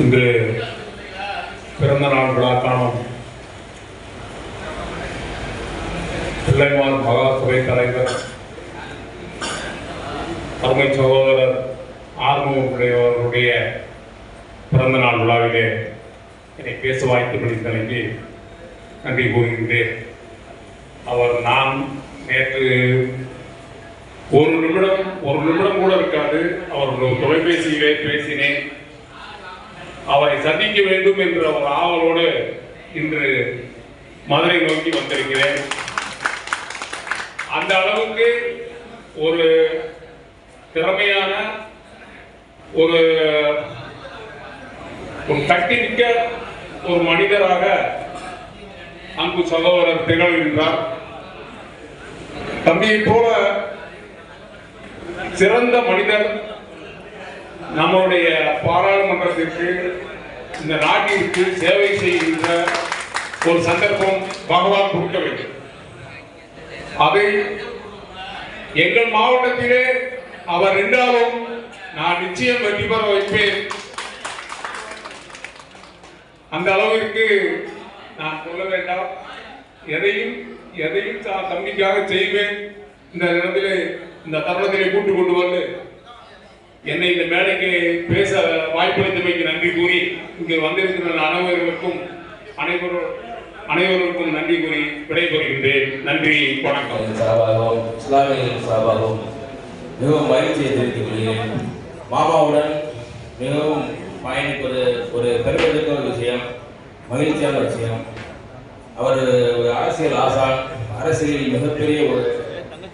இன்று பிறந்த நாள் விழா காணும் பிள்ளைமார் மகாசபை தலைவர் அருமை சகோதரர் ஆர்வம் அவர்களுடைய பிறந்த நாள் விழாவிலே என்னை பேச வாய்ப்பு கிடைத்தமைக்கு நன்றி கூறுகின்றேன். அவர் நான் நேற்று ஒரு நிமிடம் ஒரு நிமிடம் கூட இருக்காது அவர் தொலைபேசியிலே பேசினேன். அவரை சந்திக்க வேண்டும் என்ற ஒரு ஆவலோடு இன்று மதுரை நோக்கி வந்திருக்கிறேன். அந்த அளவுக்கு ஒரு திறமையான ஒரு ஒரு தட்டி ஒரு மனிதராக அன்பு சகோதரர் திகழ்கின்றார். தம்பியை போல சிறந்த மனிதர் நம்மளுடைய பாராளுமன்றத்திற்கு இந்த நாட்டிற்கு சேவை செய்கின்ற ஒரு சந்தர்ப்பம் பகவான் கொடுக்க வேண்டும். அதை எங்கள் மாவட்டத்திலே அவர் ரெண்டாலும் நான் நிச்சயம் வெற்றி பெற வைப்பேன். அந்த அளவிற்கு நான் சொல்ல வேண்டாம். எதையும் எதையும் தம்பிக்காக செய்வேன். இந்த இடத்திலே இந்த தருணத்திலே கூட்டு கொண்டு வந்து என்னை இந்த மேடைக்கு பேச வாய்ப்பளித்தமைக்கு நன்றி கூறி இங்கு வந்திருக்கிற அனைவருக்கும் அனைவரும் அனைவருக்கும் நன்றி கூறி விடைபெறுகின்றேன். நன்றி வணக்கம். சார்பாகவும் இஸ்லாமியர்கள் சார்பாகவும் மிகவும் மகிழ்ச்சியை தெரிவித்துக் கொள்கிறேன். மாமாவுடன் மிகவும் பயணிப்பது ஒரு பெருமைமிக்க ஒரு விஷயம் மகிழ்ச்சியான விஷயம். அவர் ஒரு அரசியல் ஆசான் அரசியலில் மிகப்பெரிய ஒரு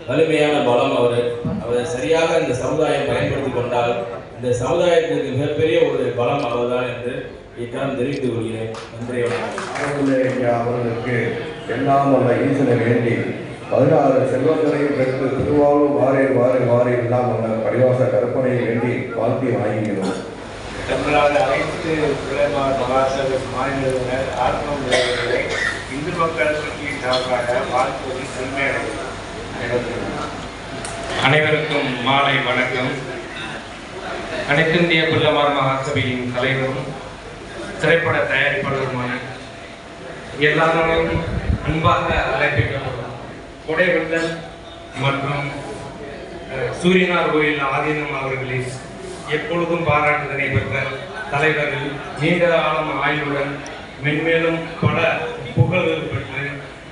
வலிமையான பலம் அவர். அவர் சரியாக இந்த சமுதாயம் பயன்படுத்தி கொண்டால் இந்த சமுதாயத்திற்கு மிகப்பெரிய ஒரு பலம் அவர்தான் என்று இத்தரம் தெரிவித்துக் கொள்கிறேன். நன்றி அவர்களுக்கு எல்லாம் வல்ல ஈசனை வேண்டி பதினாறு செல்வங்களையும் பெற்று திருவாரூர் வாரே வாரே வாரே எல்லாம் வல்ல பரிவாச கற்பனையை வேண்டி வாழ்த்தி வாங்கிக்கிறோம் தமிழ்நாடு அனைத்து மாநிலங்கள் ஆத்ம இந்து மக்கள் சார்பாக வாழ்த்துவதை பெருமையடைகிறது அனைவருக்கும் மாலை வணக்கம். அனைத்திந்திய பிள்ளைமார் மகாசபையின் தலைவரும் திரைப்பட தயாரிப்பாளருமான எல்லாரும் அன்பாக அழைப்பிக்கப்படும் கொடைவள்ளல் மற்றும் சூரியனார் கோயில் ஆதீனம் அவர்களை எப்பொழுதும் பாராட்டுதலை பெற்ற தலைவர்கள் நீண்ட காலம் ஆய்வுடன் மென்மேலும் பல புகழ்கள் பெற்று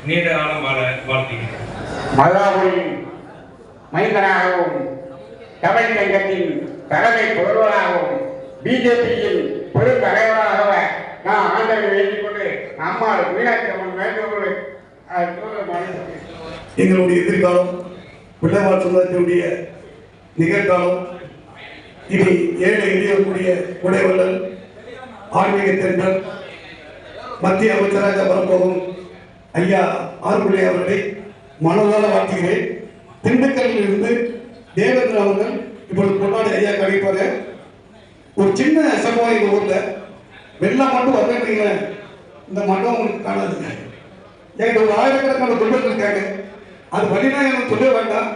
நீண்ட காலம் வாழ வாழ்த்துகிறேன். மல்லாபுரியின் மைந்தனாகவும் தமிழ் சங்கத்தின் தலைமை பொருளாகவும் பிஜேபியின் பெரும் தலைவராக நான் ஆண்டவரை வேண்டிக் கொண்டு அம்மாள் மீனாட்சி அம்மன் வேண்டுகோளை எங்களுடைய எதிர்காலம் பிள்ளைவாழ் சமுதாயத்தினுடைய நிகழ்காலம் இனி ஏழை எளியக்கூடிய உடைவல்லல் ஆன்மீக தென்றல் மத்திய அமைச்சராக வரப்போகும் ஐயா ஆர்குலே அவர்களை மனதார வாழ்த்துகிறேன். திண்டுக்கல்லில் இருந்து தேவேந்திர அவர்கள் இப்பொழுது கொண்டாடி ஐயா கழிப்பாரு ஒரு சின்ன சம்பவம் எங்கள் ஊரில் வெள்ளம் மட்டும் வரலன்றீங்களே இந்த மண்டபம் உங்களுக்கு காணாதுங்க என்கிட்ட ஒரு ஆயிரக்கணக்கான தொண்டர்கள் இருக்காங்க. அது வழினா எனக்கு சொல்ல வேண்டாம்.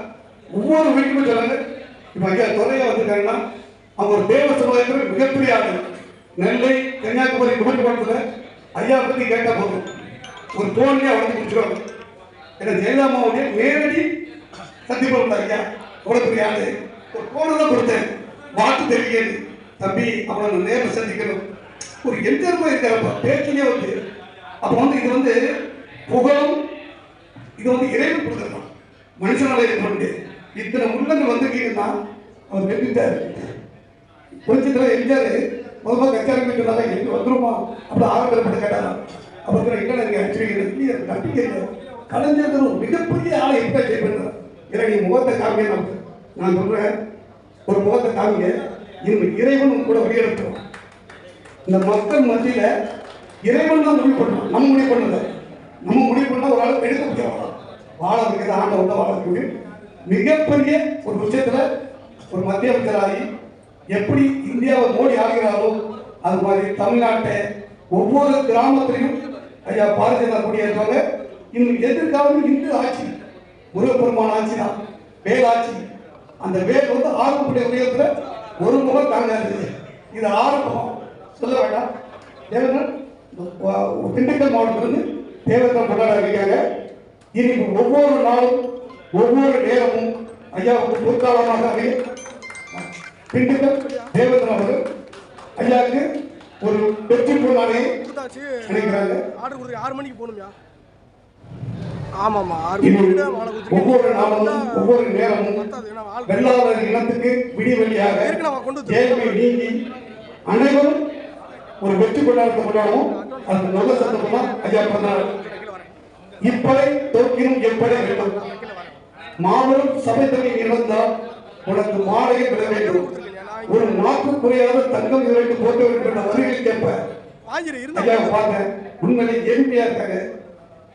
ஒவ்வொரு வீட்டுக்கும் சொல்லுங்க. இப்போ ஐயா துறையா வந்திருக்காங்கன்னா அவங்க ஒரு தேவ சமுதாயத்தில் மிகப்பெரிய ஆளு நெல்லை கன்னியாகுமரி குமரிப்படத்தில் ஐயா பற்றி கேட்டால் போதும். ஒரு தோல்வியாக வளர்ந்து குடிச்சிருவாங்க ஏன்னா ஜெயலலிதாமாவுடைய நேரடி சந்திப்பு ஐயா? அவ்வளோ பெரிய ஆளு. ஒரு போன தான் கொடுத்தேன். வாக்கு தெரியாது. தம்பி அவனை நான் நேரில் சந்திக்கணும். ஒரு எந்தர்மா இருக்கிறப்ப பேச்சிலே வந்து. அப்போ வந்து இது வந்து புகழும் இது வந்து இறைவன் கொடுத்துருக்கான். மனுஷனால இருக்க முடியாது. இத்தனை உள்ளங்கள் வந்திருக்கீங்கன்னா அவர் வெற்றிட்டார் கொஞ்சத்துல எம்ஜிஆர் முதல்ல கச்சாரம் கேட்டதால எங்க வந்துருமா? அப்படி ஆரம்பப்பட்ட கேட்டாரா? அப்புறம் என்ன நீங்க ஆச்சரியம் நம்பிக்கை இல்லை. மிகப்பெரிய ஆளை எப்படி பண்ணுறாங்க எனக்கு நீ முகத்தை காமிங்க. நமக்கு நான் சொல்றேன். ஒரு முகத்தை காமிங்க. இன்னும் இறைவன் கூட வெளியெடுக்கிறோம் இந்த மக்கள் மத்தியில இறைவன் தான் முடிவு பண்ணணும். நம்ம முடிவு பண்ணல. நம்ம முடிவு பண்ணால் ஒரு ஆள் எடுக்க முடியாது. வாழ வைக்கிற ஆண்டவன் வாழறதுக்கு வாழ வைக்க மிகப்பெரிய ஒரு விஷயத்துல ஒரு மத்திய அமைச்சராகி எப்படி இந்தியாவை மோடி ஆகிறாரோ அது மாதிரி தமிழ்நாட்டை ஒவ்வொரு கிராமத்திலையும் ஐயா பாரதிய ஜனதா குடியேற்றாங்க இன்னும் எதிர்காலம் இந்து ஆட்சி முருகப்பெருமான் ஆட்சி தான். வேலாட்சி அந்த வேல் வந்து ஆரம்பப்படைய உயரத்துல ஒரு முகம் தாங்காது இது ஆரம்பம் சொல்ல வேண்டாம். தேவர்கள் திண்டுக்கல் மாவட்டத்திலிருந்து தேவர்கள் கொண்டாட இருக்காங்க இனி ஒவ்வொரு நாளும் ஒவ்வொரு நேரமும் ஐயாவுக்கு பொற்காலமாக அமைய திண்டுக்கல் தேவதன் அவர்கள் ஐயாவுக்கு ஒரு வெற்றி பொருளானே நினைக்கிறாங்க ஆர்டர் கொடுத்து ஆறு மணிக்கு போகணும்யா? ஆமாம்மா ஆறு. ஒவ்வொரு நாளும் ஒவ்வொரு நேரமும் வெள்ளாளர் இனத்துக்கு விடிவெளியாக ஏழ்மை நீங்கி அனைவரும் ஒரு வெற்றி கொண்டாடத்தை கொண்டாடுவோம். அது நல்ல சந்தர்ப்பமா? ஐயா பிறந்தார் இப்படை தோக்கினும் எப்படை வேண்டும்? மாபெரும் சபை தண்ணி இழந்தால் உனக்கு மாலையை விட வேண்டும். ஒரு மாற்று குறையாத தங்கம் இரண்டு போட்டு வேண்டும் வரிகள் கேட்ப வாங்கிரு ஐயா பார்த்தேன் உண்மையிலே எளிமையா இருக்காங்க.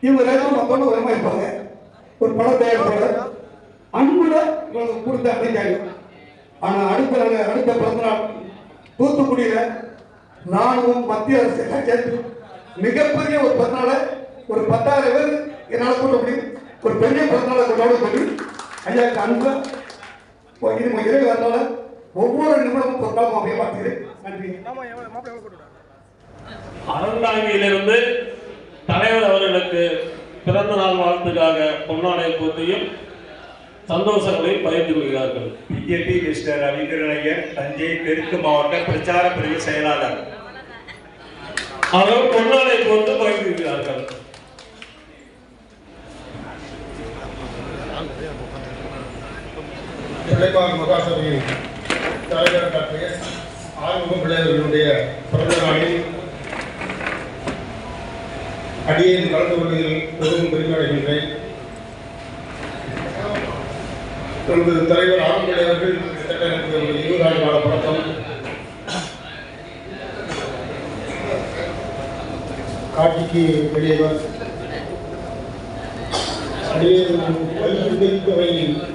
இவங்க ரெண்டும் மத்தவங்க வருமா இருப்பாங்க. ஒரு படம் தயாரிப்பாங்க அன்புல இவங்களுக்கு கொடுத்த அப்படிங்காங்க ஆனா அடுத்த அடுத்த பிறந்த நாள் தூத்துக்குடியில ராணுவம் மத்திய அரசு எல்லாம் சேர்த்து மிகப்பெரிய ஒரு பிறந்தநாளை ஒரு பத்தாயிரம் பேர் என்னால் கூட்ட முடியும். ஒரு பெரிய பிறந்தநாளை கொண்டாட சொல்லி ஐயாவுக்கு அன்பு. இது இறை வரனால ஒவ்வொரு நிமிடமும் பொருளாதாரம் அப்படியே பார்த்துக்கிறேன். நன்றி? அறந்தாங்கியிலிருந்து தலைவர் அவர்களுக்கு பிறந்த நாள் வாழ்த்துக்காக பொன்னாடை போட்டியும் சந்தோஷங்களையும் பகிர்ந்து கொள்கிறார்கள். பிஜேபி மிஸ்டர் ரவீந்திரன் ஐயர் தஞ்சை தெற்கு மாவட்ட பிரச்சார பிரிவு செயலாளர். அவர் பொன்னாடை போட்டு பகிர்ந்துகிறார்கள் பிள்ளைமார் மகாசபையின் தலைவர் டாக்டர் எஸ். ஆறுமுக பிள்ளைகளுடைய பிறந்த நாளில் அடியேன் கலந்து கொள்வதில் பெரும் பெருமையடைகின்றேன் நமது தலைவர் ஆறுமுக அவர்கள் கிட்டத்தட்ட எனக்கு இருபது ஆண்டு கால பழக்கம். காட்சிக்கு வெளியவர் அடியேன் கல்விவை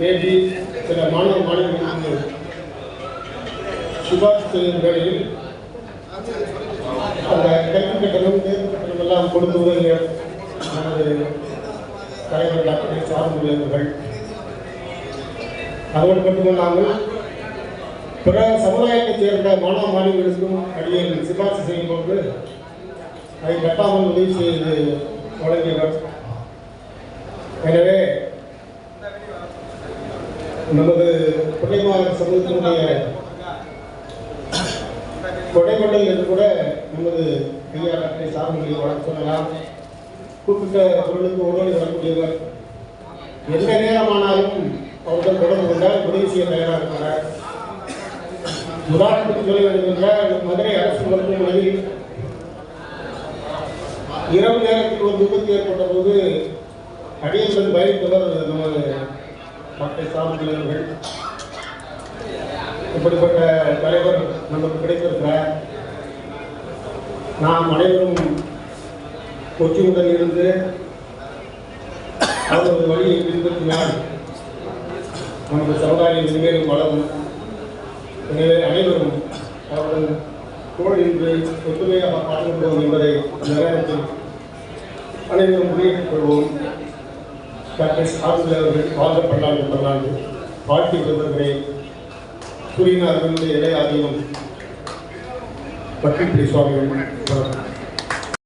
வேண்டி சில மாணவ மாணவிகளுக்கு சுபாஷ் செய்யும் வேளையில் அந்த கல்வி கட்டணம் தேர்வு கட்டணம் எல்லாம் கொடுத்து உதவிய நமது தலைவர் டாக்டர் சார்புள்ள அவர்கள். அதோடு மட்டுமல்லாமல் பிற சமுதாயத்தைச் சேர்ந்த மாணவ மாணவிகளுக்கும் அடியேன் சிபாரிசு செய்யும் போது அதை கட்டாமல் உதவி செய்து வழங்கியவர். எனவே நமது பிள்ளைமார் சமூகத்தினுடைய கொடைமண்டல் என்று கூட நமது ஐயா டாக்டர் சார்புகளை வழங்க சொல்லலாம். குறிப்பிட்ட பொருளுக்கு உடனே வரக்கூடியவர் எந்த நேரமானாலும் அவர்கள் தொடர்பு கொண்டால் உதவி செய்ய தயாராக இருக்கிறார் உதாரணத்துக்கு சொல்ல வேண்டும் என்றால் மதுரை அரசு மருத்துவமனையில் இரவு நேரத்தில் ஒரு விபத்து ஏற்பட்ட போது அடியுடன் பயணித்தவர் நமது டாக்டர் சாமிகள் அவர்கள் இப்படிப்பட்ட தலைவர் நமக்கு கிடைத்திருக்கிறார் நாம் அனைவரும் கொச்சி முதல் இருந்து அவரது வழியை பின்பற்றினால் நமது சமுதாயம் இனிமேலும் வளரும். எனவே அனைவரும் அவருடன் தோல் இன்று ஒத்துமையாக பாடுபடுவோம் என்பதை இந்த நேரத்தில் அனைவரும் முன்னேற்றிக் கொள்வோம் டாக்டர் சார்பில் அவர்கள் வாழ்ந்த பல்லாண்டு பல்லாண்டு வாழ்த்தி விடுவர்களை கூறினார் இளைய அதிகம் பட்டிப்பிடி சுவாமிகள் வணக்கம்